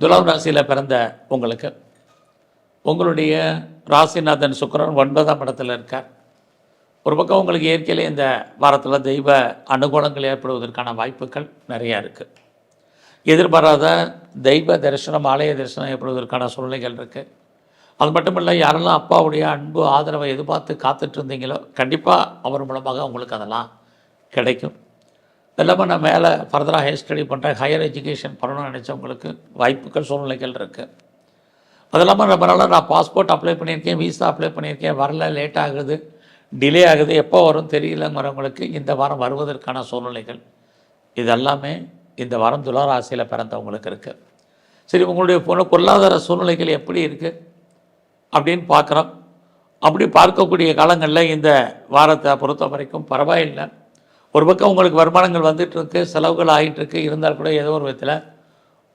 துலாம் ராசியில் பிறந்த உங்களுக்கு உங்களுடைய ராசிநாதன் சுக்கிரன் ஒன்பதாம் இடத்துல இருக்கார். ஒரு பக்கம் உங்களுக்கு இயற்கையிலே இந்த வாரத்தில் தெய்வ அனுகூலங்கள் ஏற்படுவதற்கான வாய்ப்புகள் நிறையா இருக்குது எதிர்பாராத தெய்வ தரிசனம் ஆலய தரிசனம் ஏற்படுவதற்கான சூழ்நிலைகள் இருக்குது அது மட்டும் இல்லை யாரெல்லாம் அப்பாவுடைய அன்பு ஆதரவை எதிர்பார்த்து காத்துட்டு இருந்தீங்களோ கண்டிப்பாக அவர் மூலமாக உங்களுக்கு அதெல்லாம் கிடைக்கும். இல்லாமல் நான் மேலே ஃபர்தராக ஹையர் ஸ்டடி பண்ணுறேன் ஹையர் எஜுகேஷன் பண்ணணும்னு நினச்சவங்களுக்கு வாய்ப்புகள் சூழ்நிலைகள் இருக்குது அது இல்லாமல் நம்மளால் நான் பாஸ்போர்ட் அப்ளை பண்ணியிருக்கேன் விசா அப்ளை பண்ணியிருக்கேன். வரல லேட் ஆகுது டிலே ஆகுது. எப்போ வரும் தெரியலங்கிறவங்களுக்கு இந்த வாரம் வருவதற்கான சூழ்நிலைகள். இது எல்லாமே இந்த வாரம் துளாராசியில் பிறந்தவங்களுக்கு இருக்குது சரி உங்களுடைய பொருள் பொருளாதார சூழ்நிலைகள் எப்படி இருக்குது அப்படின்னு பார்க்குறோம். அப்படி பார்க்கக்கூடிய காலங்களில் இந்த வாரத்தை பொறுத்த வரைக்கும் பரவாயில்லை. ஒரு பக்கம் உங்களுக்கு வருமானங்கள் வந்துட்டு இருக்கு செலவுகள் ஆகிட்டு இருக்கு இருந்தால் கூட ஏதோ ஒரு விதத்தில்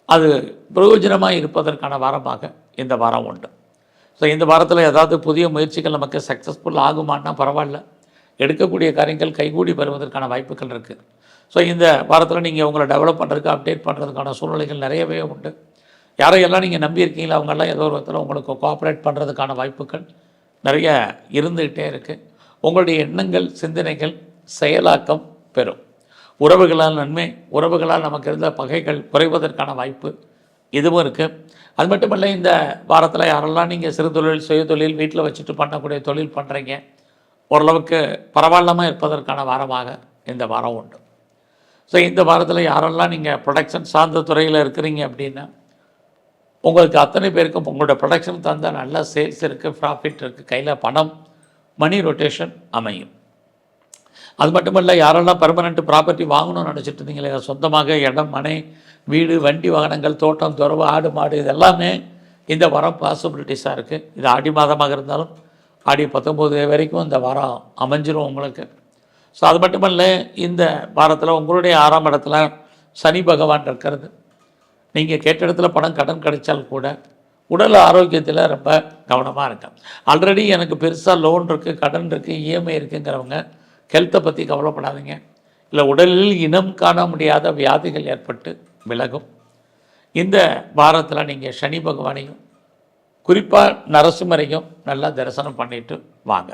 அது பிரயோஜனமாக இருப்பதற்கான வாரமாக இந்த வாரம் உண்டு. ஸோ இந்த வாரத்தில் ஏதாவது புதிய முயற்சிகள் நமக்கு சக்ஸஸ்ஃபுல் ஆகுமான்னா பரவாயில்ல. எடுக்கக்கூடிய காரியங்கள் கைகூடி வருவதற்கான வாய்ப்புகள் இருக்குது ஸோ இந்த வாரத்தில் நீங்கள் உங்களை டெவலப் பண்ணுறதுக்கு அப்டேட் பண்ணுறதுக்கான சூழ்நிலைகள் நிறையவே உண்டு. யாரையெல்லாம் நீங்கள் நம்பியிருக்கீங்களோ அவங்கெல்லாம் ஏதோ ஒரு விதத்தில் உங்களுக்கு கோஆப்ரேட் பண்ணுறதுக்கான வாய்ப்புகள் நிறைய இருந்துக்கிட்டே இருக்குது உங்களுடைய எண்ணங்கள் சிந்தனைகள் செயலாக்கம் பெறும். உறவுகளால் நன்மை உறவுகளால் நமக்கு இருந்த பகைகள் குறைவதற்கான வாய்ப்பு இதுவும் இருக்குது அது மட்டும் இல்லை இந்த வாரத்தில் யாரெல்லாம் நீங்கள் சிறு தொழில் சுய தொழில் வீட்டில் வச்சுட்டு பண்ணக்கூடிய தொழில் பண்ணுறீங்க ஓரளவுக்கு பரவாயில்லாமல் இருப்பதற்கான வாரமாக இந்த வாரம் உண்டு. ஸோ இந்த வாரத்தில் யாரெல்லாம் நீங்கள் ப்ரொடக்ஷன் சார்ந்த துறையில் இருக்கிறீங்க அப்படின்னா உங்களுக்கு அத்தனை பேருக்கும் உங்களோட ப்ரொடக்ஷன் தந்தால் நல்ல சேல்ஸ் இருக்குது ப்ராஃபிட் இருக்குது கையில் பணம் மணி ரொட்டேஷன் அமையும். அது மட்டும் இல்லை யாரெல்லாம் பர்மனெண்ட் ப்ராப்பர்ட்டி வாங்கணும்னு நினச்சிட்டு இருந்தீங்களே சொந்தமாக இடம் மனை வீடு வண்டி வாகனங்கள் தோட்டம் துறவு ஆடு மாடு இதெல்லாமே இந்த வாரம் பாசிபிலிட்டிஸாக இருக்குது இது ஆடி மாதமாக இருந்தாலும் ஆடி பத்தொம்போது வரைக்கும் இந்த வாரம் அமைஞ்சிரும் உங்களுக்கு. ஸோ அது மட்டுமல்ல இந்த வாரத்தில் உங்களுடைய ஆறாம் இடத்துல சனி பகவான் இருக்கிறது. நீங்கள் கேட்ட இடத்துல பணம் கடன் கிடைச்சால் கூட உடல் ஆரோக்கியத்தில் ரொம்ப கவனமாக இருக்கேன் ஆல்ரெடி எனக்கு பெருசாக லோன் இருக்குது கடன் இருக்குது இஎம்ஐ இருக்குங்கிறவங்க ஹெல்த்தை பற்றி கவலைப்படாதீங்க. இல்லை உடலில் இனம் காண முடியாத வியாதிகள் ஏற்பட்டு விலகும். இந்த வாரத்தில் நீங்கள் சனி பகவானையும் குறிப்பாக நரசிம்மரையும் நல்லா தரிசனம் பண்ணிட்டு வாங்க.